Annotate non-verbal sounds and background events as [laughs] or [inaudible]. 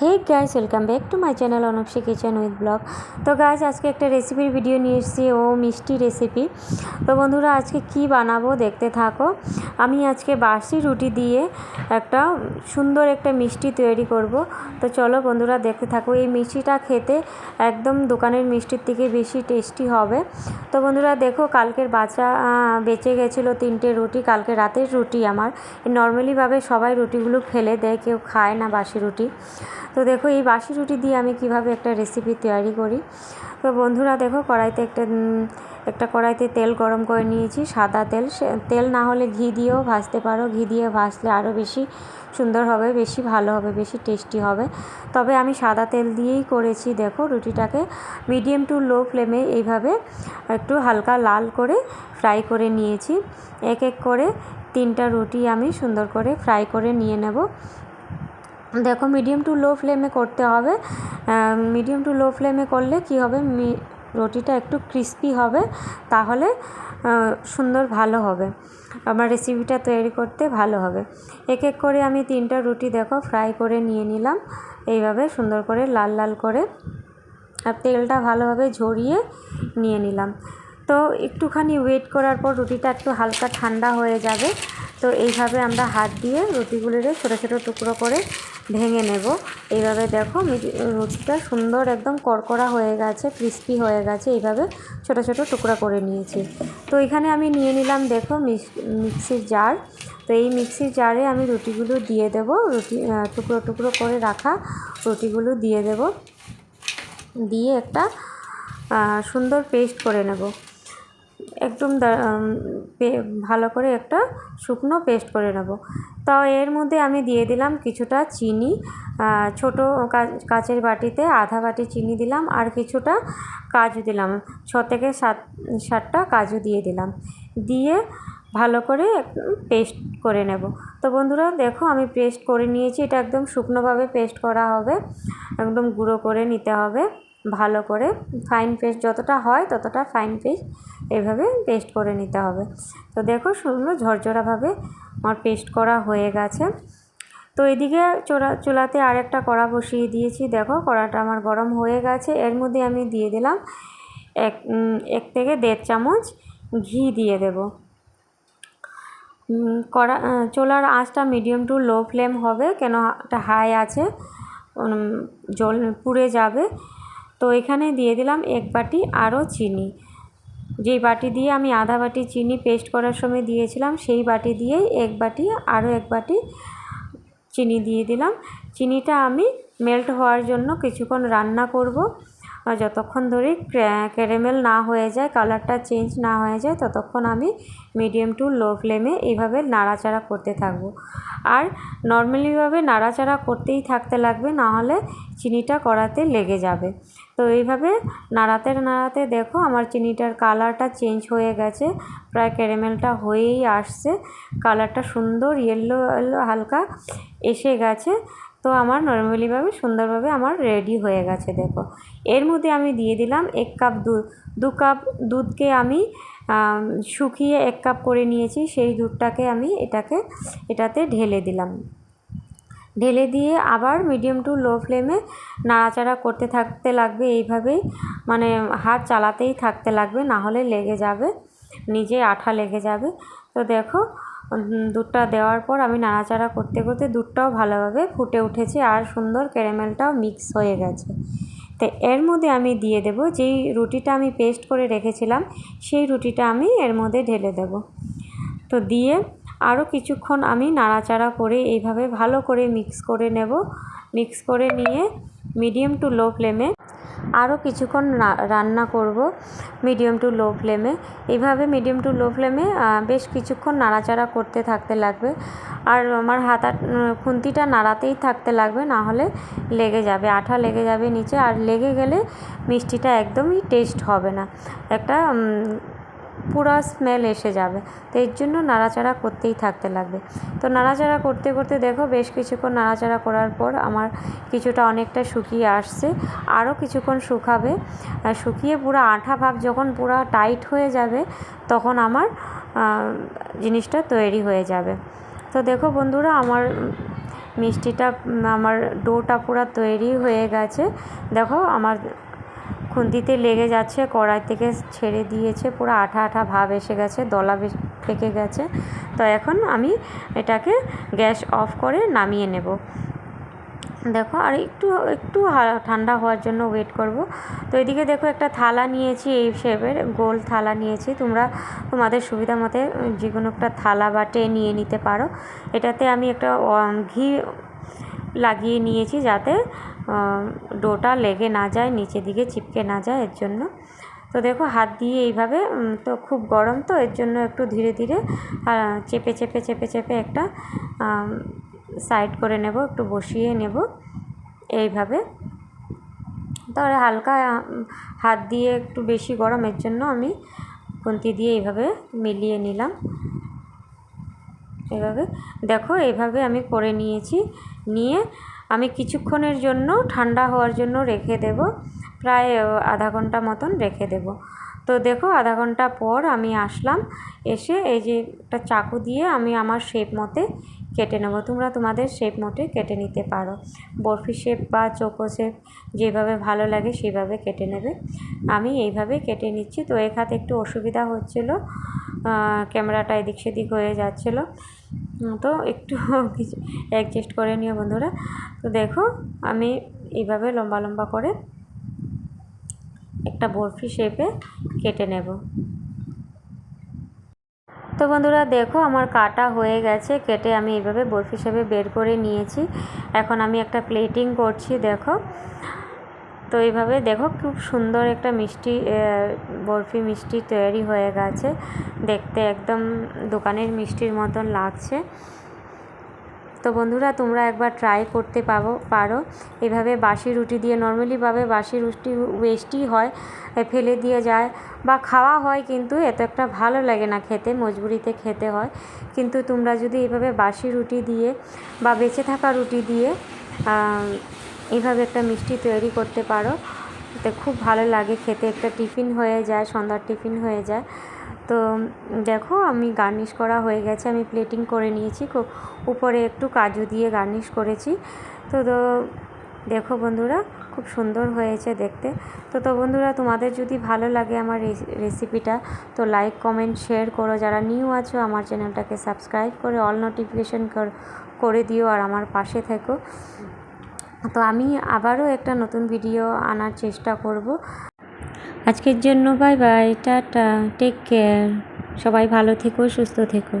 Hey guys welcome back to my channel Anupsi kitchen with blog তো guys আজকে একটা রেসিপির ভিডিও নিয়ে এসেছি, ও মিষ্টি রেসিপি তো বন্ধুরা, আজকে কি বানাবো দেখতে থাকো। আমি আজকে বাসি রুটি দিয়ে একটা সুন্দর একটা মিষ্টি তৈরি করব। তো চলো বন্ধুরা দেখতে থাকো, এই মিষ্টিটা খেতে একদম দোকানের মিষ্টির থেকে বেশি টেস্টি হবে। তো বন্ধুরা দেখো, কালকের বাচ্চা বেঁচে গেছিল তিনটে রুটি, কালকে রাতের রুটি আমার। নর্মালিভাবে সবাই রুটিগুলো ফেলে দেয়, কেউ খায় না বাসি রুটি। তো দেখো, এই বাসি রুটি দিয়ে আমি কীভাবে একটা রেসিপি তৈরি করি। তো বন্ধুরা দেখো, কড়াইতে একটা একটা কড়াইতে তেল গরম করে নিয়েছি, সাদা তেল। সে, তেল না হলে ঘি দিয়েও ভাজতে পারো। ঘি দিয়ে ভাজলে আরও বেশি সুন্দর হবে, বেশি ভালো হবে, বেশি টেস্টি হবে। তবে আমি সাদা তেল দিয়েই করেছি, দেখো রুটিটাকে। মিডিয়াম টু লো ফ্লেমে এইভাবে একটু হালকা লাল করে ফ্রাই করে নিয়েছি। এক এক করে তিনটা রুটি আমি সুন্দর করে ফ্রাই করে নিয়ে নেব। দেখো মিডিয়াম টু লো ফ্লেমে করতে হবে। মিডিয়াম টু লো ফ্লেমে করলে কি হবে? রুটিটা একটু ক্রিস্পি হবে, তাহলে সুন্দর ভালো হবে। আমার রেসিপিটা তৈরি করতে ভালো হবে। এক এক করে আমি তিনটা রুটি দেখো ফ্রাই করে নিয়ে নিলাম। এইভাবে সুন্দর করে লাল লাল করে, আর তেলটা ভালোভাবে ঝরিয়ে নিয়ে নিলাম। তো একটুখানি ওয়েট করার পর রুটিটা একটু হালকা ঠান্ডা হয়ে যাবে। তো এইভাবে আমরা হাত দিয়ে রুটিগুলোরে ছোটো ছোটো টুকরো করে ভেঙে নেব। এইভাবে দেখো রুটিটা সুন্দর একদম কড়কড়া হয়ে গেছে ক্রিস্পি হয়ে গেছে। এইভাবে ছোটো ছোটো টুকরা করে নিয়েছি। তো এখানে আমি নিয়ে নিলাম দেখো মিক্স- মিক্সির জার তো এই মিক্সির জারে আমি রুটিগুলো দিয়ে দেব। রুটি টুকরো টুকরো করে রাখা রুটিগুলো দিয়ে দেব। দিয়ে একটা সুন্দর পেস্ট করে নেব। একদম ভালো করে একটা শুকনো পেস্ট করে নেব। তো এর মধ্যে আমি দিয়ে দিলাম কিছুটা চিনি ছোটো কাচের বাটিতে আধা বাটি চিনি দিলাম আর কিছুটা কাজু দিলাম। ছ থেকে সাত, সাতটা কাজু দিয়ে দিলাম। দিয়ে ভালো করে পেস্ট করে নেব। তো বন্ধুরা দেখো আমি পেস্ট করে নিয়েছি, এটা একদম শুকনোভাবে পেস্ট করা হবে। একদম গুঁড়ো করে নিতে হবে। ভালো করে ফাইন পেস্ট যতটা হয় ততটা ফাইন পেস্ট এভাবে পেস্ট করে নিতে হবে। তো দেখো সুন্দর ঝরঝরাভাবে আমার পেস্ট করা হয়ে গেছে। তো এদিকে চোরা, চুলাতে আরেকটা কড়া বসিয়ে দিয়েছি। দেখো কড়াটা আমার গরম হয়ে গেছে। এর মধ্যে আমি দিয়ে দিলাম এক এক থেকে দেড় চামচ ঘি দিয়ে দেবো। কড়া চোলার আঁচটা মিডিয়াম টু লো ফ্লেম হবে কেন, এটা হাই আছে জল পুড়ে যাবে। তো এখানে দিয়ে দিলাম এক বাটি আরও চিনি। যেই বাটি দিয়ে আমি আধা বাটি চিনি পেস্ট করার সময় দিয়েছিলাম, সেই বাটি দিয়েই এক বাটি, আরও এক বাটি চিনি দিয়ে দিলাম। চিনিটা আমি মেল্ট হওয়ার জন্য কিছুক্ষণ রান্না করব। যতক্ষণ ধরে ক্যারামেল না হয়ে যায় কালারটা চেঞ্জ না হয়ে যায়, ততক্ষণ আমি মিডিয়াম টু লো ফ্লেমে এইভাবে নাড়াচাড়া করতে থাকব। আর নর্মালিভাবে নাড়াচাড়া করতেই থাকতে লাগবে, না হলে চিনিটা কড়াতে লেগে যাবে। তো এইভাবে নাড়াতে নাড়াতে দেখো আমার চিনিটার কালারটা চেঞ্জ হয়ে গেছে, প্রায় ক্যারামেলটা হয়েই আসছে। কালারটা সুন্দর ইয়েলো হালকা এসে গেছে। তো আমার নর্মালিভাবে, সুন্দরভাবে আমার রেডি হয়ে গেছে, দেখো। এর মধ্যে আমি দিয়ে দিলাম এক কাপ দুধ। দু কাপ দুধকে আমি শুকিয়ে এক কাপ করে নিয়েছি, সেই দুধটাকে আমি এটাকে, এটাতে ঢেলে দিলাম। ঢেলে দিয়ে আবার মিডিয়াম টু লো ফ্লেমে নাড়াচাড়া করতে থাকতে লাগবে, এইভাবেই মানে হাত চালাতেই থাকতে লাগবে, না হলে লেগে যাবে, নিজে আঠা লেগে যাবে। তো দেখো দুধটা দেওয়ার পর আমি নাড়াচাড়া করতে করতে দুধটাও ভালোভাবে ফুটে উঠেছে আর সুন্দর ক্যারামেলটাও মিক্স হয়ে গেছে। তো এর মধ্যে আমি দিয়ে দেব যেই রুটিটা আমি পেস্ট করে রেখেছিলাম, সেই রুটিটা আমি এর মধ্যে ঢেলে দেব। তো দিয়ে আরও কিছুক্ষণ আমি নাড়াচাড়া করে এইভাবে ভালো করে মিক্স করে নেব। মিক্স করে নিয়ে মিডিয়াম টু লো ফ্লেমে আরও কিছুক্ষণ রান্না করব মিডিয়াম টু লো ফ্লেমে এইভাবে মিডিয়াম টু লো ফ্লেমে বেশ কিছুক্ষণ নাড়াচাড়া করতে থাকতে লাগবে। আর আমার হাতা খুন্তিটা নাড়াতেই থাকতে লাগবে, না হলে লেগে যাবে। আঠা লেগে যাবে নিচে, আর লেগে গেলে মিষ্টিটা একদমই টেস্ট হবে না। একটা পুরা স্মেল এসে যাবে। তো এর জন্য নাড়াচাড়া করতেই থাকতে লাগবে। তো নাড়াচাড়া করতে করতে দেখো বেশ কিছুক্ষণ নাড়াচাড়া করার পর আমার কিছুটা অনেকটা শুকিয়ে আসছে। আরও কিছুক্ষণ শুকাবে। শুকিয়ে পুরো আঠা ভাব যখন পুরো টাইট হয়ে যাবে তখন আমার জিনিসটা তৈরি হয়ে যাবে। তো দেখো বন্ধুরা আমার মিষ্টিটা আমার ডোটা পুরো তৈরি হয়ে গেছে। দেখো আমার খুন্তিতে লেগে যাচ্ছে, কড়াই থেকে ছেড়ে দিয়েছে, পুরো আঠা আঠা ভাব এসে গেছে, দলা পেকে গেছে। তো এখন আমি এটাকে গ্যাস অফ করে নামিয়ে নেব। দেখো, আর একটু একটু ঠান্ডা হওয়ার জন্য ওয়েট করব। তো এদিকে দেখো একটা থালা নিয়েছি, এই শেপের গোল থালা নিয়েছি। তোমরা তোমাদের সুবিধা মতে যে কোনো একটা থালা বা টে নিয়ে নিতে পারো। এটাতে আমি একটা ঘি লাগিয়ে নিয়েছি যাতে ডোটা লেগে না যায়, নিচের দিকে চিপকে না যায় এর জন্য। তো দেখো, হাত দিয়ে এইভাবে তো খুব গরম তো, এর জন্য একটু ধীরে ধীরে চেপে চেপে চেপে চেপে একটা সাইড করে নেব, একটু বসিয়ে নেব এইভাবে। তাহলে হালকা হাত দিয়ে একটু বেশি গরম, এর জন্য আমি খুন্তি দিয়ে এইভাবে মিলিয়ে নিলাম। এভাবে। দেখো, এভাবে আমি করে নিয়েছি। নিয়ে আমি কিছুক্ষণের জন্য ঠান্ডা হওয়ার জন্য রেখে দেব। প্রায় আধা ঘণ্টা মতন রেখে দেব। তো দেখো, আধা ঘণ্টা পর আমি আসলাম। এসে এই যে একটা চাকু দিয়ে আমি আমার শেপ মতে কেটে নেব। তোমরা তোমাদের শেপ মতে কেটে নিতে পারো। বরফি শেপ বা চৌকো শেপ যেভাবে ভালো লাগে সেভাবে কেটে নেবে। আমি এইভাবে কেটে নিচ্ছি। তো হাতে একটু অসুবিধা হচ্ছিল ক্যামেরাটা এদিক সেদিক হয়ে যাচ্ছিল। তো একটু [laughs] কিছু অ্যাডজাস্ট করে নিও বন্ধুরা। তো দেখো, আমি এইভাবে লম্বা লম্বা করে একটা বরফি শেপে কেটে নেব। তো বন্ধুরা দেখো আমার কাটা হয়ে গেছে, কেটে আমি এইভাবে বরফ হিসেবে বের করে নিয়েছি। এখন আমি একটা প্লেটিং করছি, দেখো। তো এইভাবে দেখো খুব সুন্দর একটা মিষ্টি বরফি মিষ্টি তৈরি হয়ে গেছে। দেখতে একদম দোকানের মিষ্টির মতন লাগছে। তো বন্ধুরা, তোমরা একবার ট্রাই করতে পাবো, পারো। এভাবে বাসি রুটি দিয়ে নর্মালিভাবে বাসি রুটি ওয়েস্টই হয় ফেলে দিয়ে যায় বা খাওয়া হয় কিন্তু এত একটা ভালো লাগে না খেতে, মজবুরিতে খেতে হয়। কিন্তু তোমরা যদি এভাবে বাসি রুটি দিয়ে বা বেঁচে থাকা রুটি দিয়ে এভাবে একটা মিষ্টি তৈরি করতে পারো। এতে খুব ভালো লাগে খেতে, একটা টিফিন হয়ে যায়, সন্ধ্যার টিফিন হয়ে যায়। তো দেখো, আমি গার্নিশ করা হয়ে গেছে, আমি প্লেটিং করে নিয়েছি উপরে একটু কাজু দিয়ে গার্নিশ করেছি। তো তো দেখো বন্ধুরা, খুব সুন্দর হয়েছে দেখতে। তো তো বন্ধুরা, তোমাদের যদি ভালো লাগে আমার রেসিপিটা তো লাইক কমেন্ট শেয়ার করো। যারা নিউ আছো, আমার চ্যানেলটাকে সাবস্ক্রাইব করে অল নোটিফিকেশন করে দিও আর আমার পাশে থেকো। তো আমি আবারও একটা নতুন ভিডিও আনার চেষ্টা করব। আজকের জন্য bye bye tata take care সবাই ভালো থেকো সুস্থ থেকো।